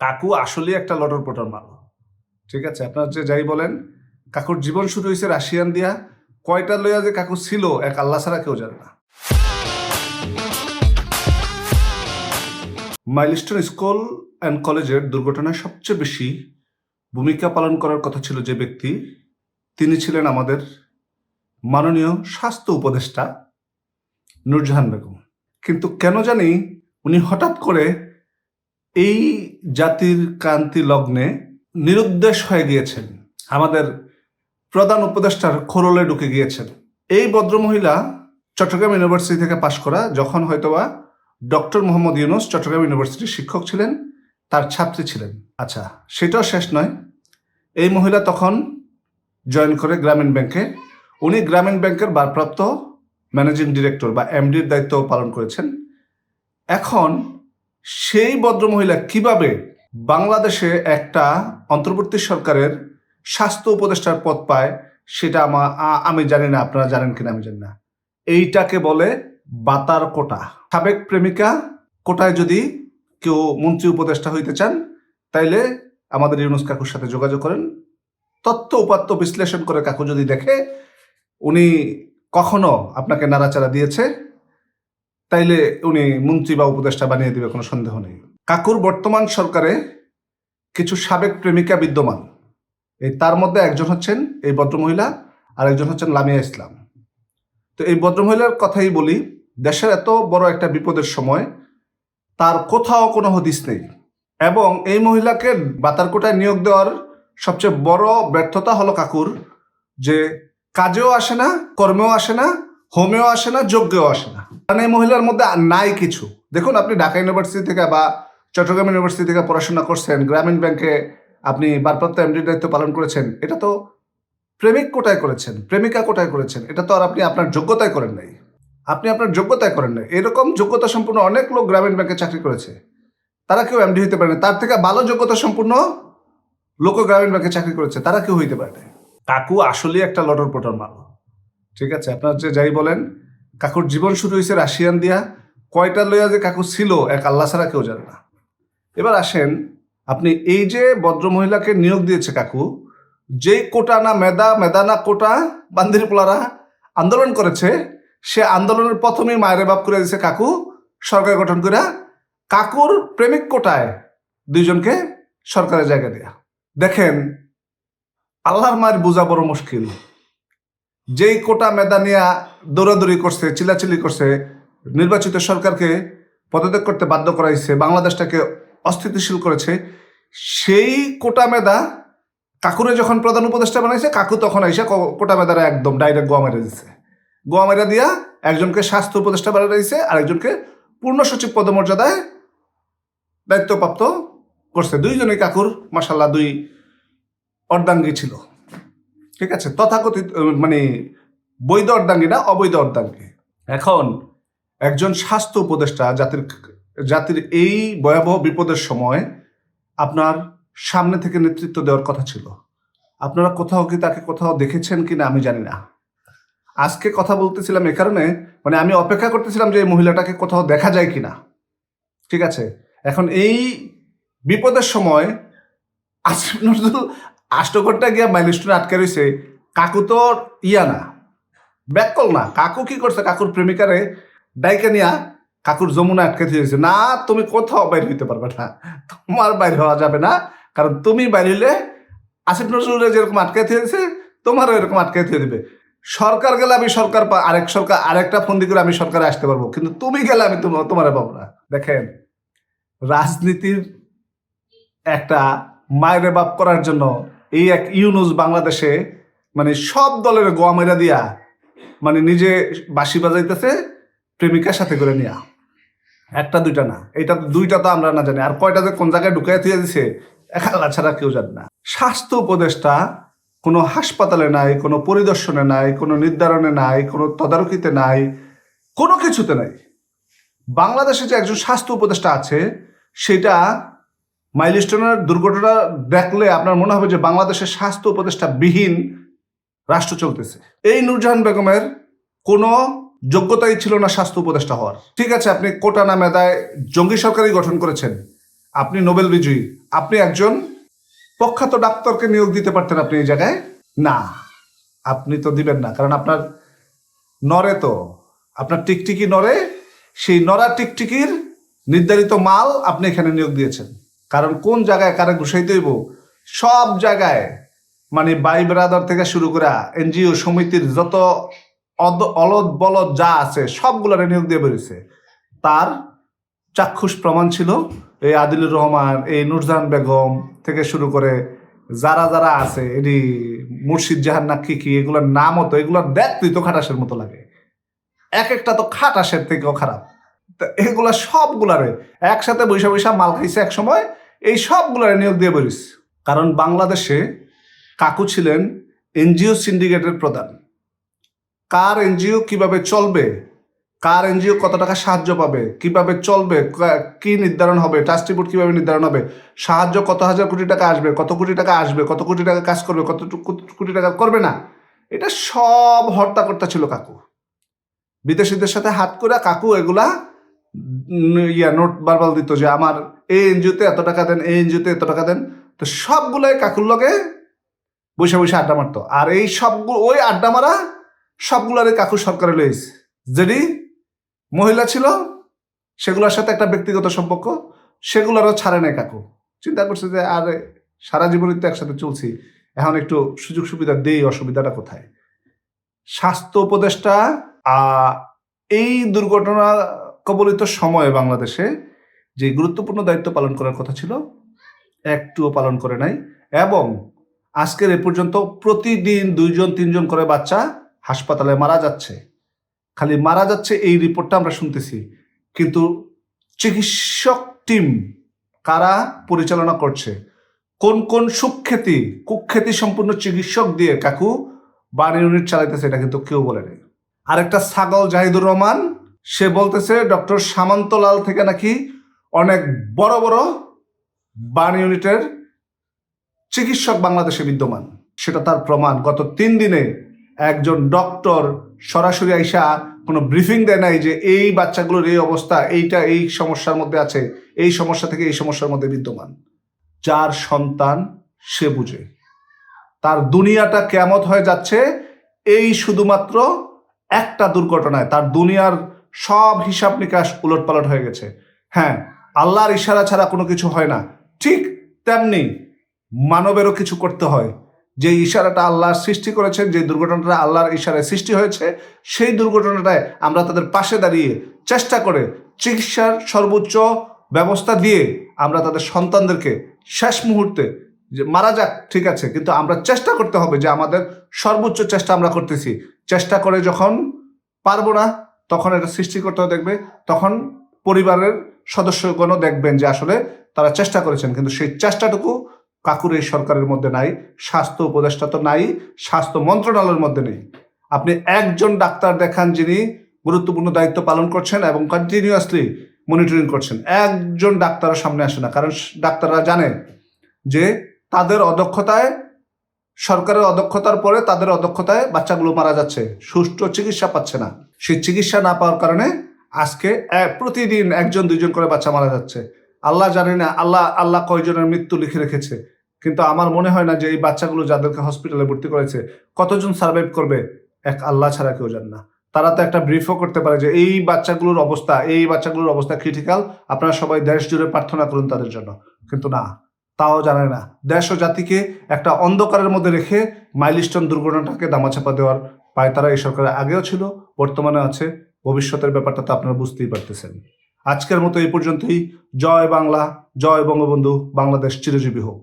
কাকু আসলে একটা লটর পটর মাল ঠিক আছে? আপনার যে যাই বলেন, কাকুর জীবন শুরু হয়েছে রাশিয়ান দিয়া। কয়টা লইয়া যে কাকু ছিল, এক আল্লাহ ছাড়া কেউ জানে না। মাইলস্টোন স্কুল অ্যান্ড কলেজের দুর্ঘটনায় সবচেয়ে বেশি ভূমিকা পালন করার কথা ছিল যে ব্যক্তি, তিনি ছিলেন আমাদের মাননীয় স্বাস্থ্য উপদেষ্টা নুরজাহান বেগম। কিন্তু কেন জানি উনি হঠাৎ করে এই জাতির ক্রান্তি লগ্নে নিরুদ্দেশ হয়ে গিয়েছেন। আমাদের প্রধান উপদেষ্টার খোরলে ঢুকে গিয়েছেন। এই ভদ্রমহিলা চট্টগ্রাম ইউনিভার্সিটি থেকে পাশ করা, যখন হয়তোবা ডক্টর মোহাম্মদ ইউনুস চট্টগ্রাম ইউনিভার্সিটির শিক্ষক ছিলেন, তার ছাত্রী ছিলেন। আচ্ছা সেটাও শেষ নয়। এই মহিলা তখন জয়েন করে গ্রামীণ ব্যাংকে। উনি গ্রামীণ ব্যাংকের ভারপ্রাপ্ত ম্যানেজিং ডিরেক্টর বা এমডির দায়িত্ব পালন করেছেন। এখন সেই ভদ্রমহিলা কীভাবে বাংলাদেশে একটা অন্তর্বর্তী সরকারের স্বাস্থ্য উপদেষ্টার পদ পায়, সেটা আমা আমি জানি না, আপনারা জানেন কিনা আমি জানি না। এইটাকে বলে বাতার কোটা। সাবেক প্রেমিকা কোটায় যদি কেউ মন্ত্রী উপদেষ্টা হইতে চান, তাইলে আমাদের ইউনুস কাকুর সাথে যোগাযোগ করেন। তথ্য উপাত্ত বিশ্লেষণ করে কাকু যদি দেখে, উনি কখনো আপনাকে নাড়াচাড়া দিয়েছে তাইলে উনি মন্ত্রী বা উপদেষ্টা বানিয়ে দেবে, কোনো সন্দেহ নেই। কাকুর বর্তমান সরকারে কিছু সাবেক প্রেমিকা বিদ্যমান। এই তার মধ্যে একজন হচ্ছেন এই ভদ্রমহিলা, আর একজন হচ্ছেন লামিয়া ইসলাম। তো এই ভদ্রমহিলার কথাই বলি, দেশের এত বড় একটা বিপদের সময় তার কোথাও কোনো হদিস নেই। এবং এই মহিলাকে বাতারকোটায় নিয়োগ দেওয়ার সবচেয়ে বড় ব্যর্থতা হলো কাকুর, যে কাজেও আসে না, কর্মেও আসে না হোমেও আসে না যোগ্যও আসে না। মানে এই মহিলার মধ্যে নাই কিছু। দেখুন, আপনি ঢাকা ইউনিভার্সিটি থেকে বা চট্টগ্রাম ইউনিভার্সিটি থেকে পড়াশোনা করছেন, গ্রামীণ ব্যাংকে আপনি ভারপ্রাপ্ত এমডির দায়িত্ব পালন করেছেন, এটা তো প্রেমিক কোটায় করেছেন, প্রেমিকা কোটায় করেছেন, এটা তো আর আপনি আপনার যোগ্যতায় করেন নাই। আপনি আপনার যোগ্যতায় করেন নাই। এরকম যোগ্যতা সম্পূর্ণ অনেক লোক গ্রামীণ ব্যাংকে চাকরি করেছে। তারা কেউ এমডি হইতে পারে না তার থেকে ভালো যোগ্যতা সম্পূর্ণ লোক গ্রামীণ ব্যাংকে চাকরি করেছে। তারা কেউ হইতে পারে না কাকু আসলে একটা লটর পটর মাল ঠিক আছে? আপনার যে যাই বলেন, কাকুর জীবন শুরু হয়েছে রাশিয়ান দিয়া। কয়টা লইয়া যে কাকু ছিল, এক আল্লাহ ছাড়া কেউ জানে না। এবার আসেন, আপনি এই যে ভদ্র মহিলাকে নিয়োগ দিয়েছে কাকু, যেই কোটা না মেদা মেধা না কোটা, বান্দির পোলারা আন্দোলন করেছে, সে আন্দোলনের প্রথমেই মায়ের বাপ করে দিয়েছে কাকু, সরকার গঠন করে কাকুর প্রেমিক কোটায় দুইজনকে সরকারের জায়গা দেয়া। দেখেন, আল্লাহর মায়ের বোঝা বড় মুশকিল। যেই কোটা মেধা নিয়ে দৌড়াদৌড়ি করছে চিলাচিলি করছে, নির্বাচিত সরকারকে পদত্যাগ করতে বাধ্য করাইছে, বাংলাদেশটাকে অস্থিতিশীল করেছে, সেই কোটা মেধা কাকুরে যখন প্রধান উপদেষ্টা বানাইছে, কাকু তখন এসে কোটা মেধারা একদম ডাইরেক্ট গোয়া মেরে দিছে। গোয়া মেরে দিয়া একজনকে স্বাস্থ্য উপদেষ্টা বানিয়ে দিয়েছে আর একজনকে পূর্ণ সচিব পদমর্যাদায় দায়িত্বপ্রাপ্ত করছে। দুইজনই কাকুর মাসাল্লাহ দুই অর্ধাঙ্গী ছিল। ঠিক আছে? তথাকথিত মানে বৈধ অর্ধাঙ্গী না অবৈধ অর্ধাঙ্গী। এখন একজন স্বাস্থ্য উপদেষ্টা জাতির জাতির এই ভয়াবহ বিপদের সময় আপনার সামনে থেকে নেতৃত্ব দেওয়ার কথা ছিল। আপনারা কোথাও কি তাকে কোথাও দেখেছেন কিনা আমি জানি না। আজকে কথা বলতেছিলাম এ কারণে মানে আমি অপেক্ষা করতেছিলাম যে এই মহিলাটাকে কোথাও দেখা যায় কিনা। ঠিক আছে? এখন এই বিপদের সময় আসিফ নজরুল আষ্টঘরটা গিয়া মাইলস্টোনে আটকে রয়েছে কাকু তো ইয়া না, ব্যাকল না। কাকু কি করছে? কাকুর প্রেমিকারে ডাইকে নিয়া কাকুর যমুনা আটকে দিয়েছে না, তুমি কোথাও বাইরে হইতে পারবে না। তোমার বাইরে হওয়া যাবে না। কারণ তুমি বাইরে হইলে আসিফ নজরুলের যেরকম আটকে দিয়েছে তোমারও এরকম আটকে দিয়ে দিবে। সরকার গেলে আমি সরকার আরেক সরকার, আরেকটা ফন্দি করে আমি সরকারে আসতে পারব। কিন্তু তুমি গেলে আমি তোমার তোমার পাবো না। দেখেন, রাজনীতির একটা মায়ের বাপ করার জন্য এই এক ইউনুস বাংলাদেশে মানে সব দলের গোয়া মেরা দিয়া মানে নিজে বাঁশি বাজাইতেছে, প্রেমিকার সাথে করে নিয়া। একটা দুইটা না। এটা দুইটা তো আমরা না জানি। আর কয়টা যে কোন জায়গায় ঢুকাই থুয়ে দিছে একালা ছাড়া কেউ জানে না। স্বাস্থ্য উপদেষ্টা কোনো হাসপাতালে নাই, কোনো পরিদর্শনে নাই, কোনো নির্ধারণে নাই, কোনো তদারকিতে নাই, কোনো কিছুতে নাই। বাংলাদেশে যে একজন স্বাস্থ্য উপদেষ্টা আছে, সেটা মাইলস্টোনের দুর্ঘটনা দেখলে আপনার মনে হবে যে বাংলাদেশের স্বাস্থ্য উপদেষ্টা বিহীন রাষ্ট্র চলতেছে। এই নূরজাহান বেগমের কোনো যোগ্যতাই ছিল না স্বাস্থ্য উপদেষ্টা হওয়ার। ঠিক আছে, আপনি কোটা না মেধায় জঙ্গি সরকারই গঠন করেছেন, আপনি নোবেল বিজয়ী, আপনি একজন প্রখ্যাত ডাক্তারকে নিয়োগ দিতে পারতেন আপনি এই জায়গায়? না, আপনি তো দিবেন না, কারণ আপনার নরে তো, আপনার টিকটিকি নরে সেই নরা টিকটিকির নির্ধারিত মাল আপনি এখানে নিয়োগ দিয়েছেন। কারণ কোন জায়গায় কারে ঘুষাইতে হইব? সব জায়গায় মানে বাই ব্রাদার থেকে শুরু করে এনজিও সমিতির যত অলদ বলদ যা আছে, সবগুলোরে নিয়োগ দিয়ে বেরিয়েছে তার চাক্ষুষ প্রমাণ ছিল এই আদিলুর রহমান, এই নুরজাহান বেগম থেকে শুরু করে যারা যারা আছে এটি মুর্শিদ জাহান না কি কি, এগুলোর নাম হতো এগুলোর দেখতেই তো খাটাসের মতো লাগে। এক একটা তো খাটাসের থেকেও খারাপ। তা এগুলা সবগুলারে একসাথে বৈশা বৈশা মাল খাইছে এক সময়, এই সবগুলারে নিয়োগ দিয়ে বেরিস কারণ বাংলাদেশে কাকু ছিলেন এনজিও সিন্ডিকেটের প্রধান। কার এনজিও কীভাবে চলবে, কার এনজিও কত টাকা সাহায্য পাবে, কীভাবে চলবে, কা- নির্ধারণ হবে ট্রাস্টি বোর্ড কীভাবে নির্ধারণ হবে, সাহায্য কত হাজার কোটি টাকা আসবে, কত কোটি টাকা আসবে, কত কোটি টাকা কাজ করবে, কত কোটি টাকা করবে না, এটা সব হর্তা কর্তা ছিল কাকু। বিদেশিদের সাথে হাত করে কাকু এগুলা ইয়া নোট বারবার দিত যে আমার এই এনজিওতে এত টাকা দেন, এই এনজিওতে এত টাকা দেন। তো সবগুলোই কাকুর লগে বসে বসে আড্ডা মারতো। আর এই সবগুলো ওই আড্ডা মারা সবগুলোরই কাকু সরকারে লয়েছে যেটি মহিলা ছিল, সেগুলোর সাথে একটা ব্যক্তিগত সম্পর্ক, সেগুলোরও ছাড়ে নাই কাকু। চিন্তা করছে যে, আর সারা জীবনই তো একসাথে চলছি, এখন একটু সুযোগ সুবিধা দেই, অসুবিধাটা কোথায়? স্বাস্থ্য উপদেষ্টা এই দুর্ঘটনা কবলিত সময়ে বাংলাদেশে যে গুরুত্বপূর্ণ দায়িত্ব পালন করার কথা ছিল, একটুও পালন করে নাই এবং আজকের এ পর্যন্ত প্রতিদিন দুইজন, তিনজন করে বাচ্চা হাসপাতালে মারা যাচ্ছে। খালি মারা যাচ্ছে এই রিপোর্টটা আমরা শুনতেছি। কিন্তু চিকিৎসক টিম কারা পরিচালনা করছে? কোন কোন সুখ্যাতি, কুখ্যাতি সম্পূর্ণ চিকিৎসক দিয়ে কাকু বান ইউনিট চালাইতেছে এটা কিন্তু কেউ বলেনি আরেকটা ছাগল জাহিদুর রহমান সে বলতেছে, ডক্টর সামন্তলাল থেকে নাকি অনেক বড় বড় বান ইউনিটের চিকিৎসক বাংলাদেশে বিদ্যমান। সেটা তার প্রমাণ। গত তিন দিনে একজন ডক্টর সরাসরি আইসা কোনো ব্রিফিং দেয় নাই যে এই বাচ্চাগুলোর এই অবস্থা, এইটা এই সমস্যার মধ্যে আছে, এই সমস্যা থেকে এই সমস্যার মধ্যে বিদ্যমান। যার সন্তান সে বুঝে। তার দুনিয়াটা কেমত হয়ে যাচ্ছে, এই শুধুমাত্র একটা দুর্ঘটনায়। তার দুনিয়ার সব হিসাব নিকাশ উলটপালট হয়ে গেছে। হ্যাঁ আল্লাহর ইশারা ছাড়া কোনো কিছু হয় না। ঠিক তেমনি মানবেরও কিছু করতে হয়। যে ইশারাটা আল্লাহ সৃষ্টি করেছেন যে দুর্ঘটনাটা আল্লাহর ইশারায় সৃষ্টি হয়েছে, সেই দুর্ঘটনাটায় আমরা তাদের পাশে দাঁড়িয়ে চেষ্টা করে চিকিৎসার সর্বোচ্চ ব্যবস্থা দিয়ে আমরা তাদের সন্তানদেরকে শেষ মুহূর্তে যে মারা যাক, ঠিক আছে, কিন্তু আমরা চেষ্টা করতে হবে যে আমাদের সর্বোচ্চ চেষ্টা আমরা করতেছি। চেষ্টা করে যখন পারব না তখন এটা সৃষ্টিকর্তা দেখবে, তখন পরিবারের সদস্যগণও দেখবেন যে আসলে তারা চেষ্টা করেছেন। কিন্তু সেই চেষ্টাটুকু কাকুর এই সরকারের মধ্যে নাই, স্বাস্থ্য উপদেষ্টা তো নাই, স্বাস্থ্য মন্ত্রণালয়ের মধ্যে নেই। আপনি একজন ডাক্তার দেখান যিনি গুরুত্বপূর্ণ দায়িত্ব পালন করছেন এবং কন্টিনিউয়াসলি মনিটরিং করছেন, একজন ডাক্তারের সামনে আসে না। কারণ ডাক্তাররা জানে যে তাদের অদক্ষতায় সরকারের অদক্ষতার পরে তাদের অদক্ষতায় বাচ্চাগুলো মারা যাচ্ছে। সুষ্ঠু চিকিৎসা পাচ্ছে না। সেই চিকিৎসা না পাওয়ার কারণে আজকে প্রতিদিন একজন, দুইজন করে বাচ্চা মারা যাচ্ছে। আল্লাহ জানে না, আল্লাহ আল্লাহ কয়জনের মৃত্যু লিখে রেখেছে। কিন্তু আমার মনে হয় না যে এই বাচ্চাগুলো যাদেরকে হসপিটালে ভর্তি করেছে, কতজন সার্ভাইভ করবে? এক, আল্লাহ ছাড়া কেউ জান না। তারা তো একটা ব্রিফও করতে পারে যে এই বাচ্চাগুলোর অবস্থা, এই বাচ্চাগুলোর অবস্থা ক্রিটিক্যাল আপনারা সবাই দেশ জুড়ে প্রার্থনা করুন তাদের জন্য। কিন্তু না। তাও জানে না। দেশ ও জাতিকে একটা অন্ধকারের মধ্যে রেখে মাইলিস্টন দুর্ঘটনাটাকে দামাচাপা দেওয়ার পায় তারা এই সরকারের আগেও ছিল বর্তমানে আছে। ভবিষ্যতের ব্যাপারটা তো আপনারা বুঝতেই পারতেছেন। আজকের মতো এই পর্যন্তই। জয় বাংলা, জয় বঙ্গবন্ধু, বাংলাদেশ চিরজীবী হোক।